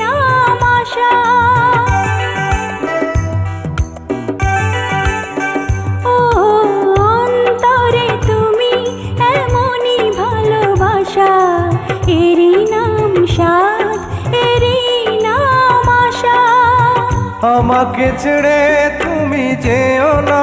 নাম আশা। ও অন্তরে তুমি এমনই ভালোবাসা, এরই নাম সাদ এরই নাম আমাকে ছেড়ে তুমি যেও না।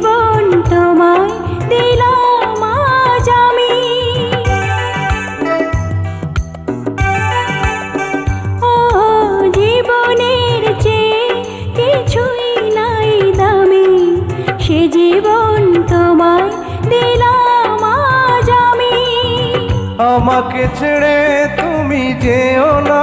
জীবন তোমায় দিলাম আজ জীবনের চেয়ে কিছুই নাই দামি, সে জীবন তোমায় দিলাম আজ আমি। আমাকে ছেড়ে তুমি যেও না।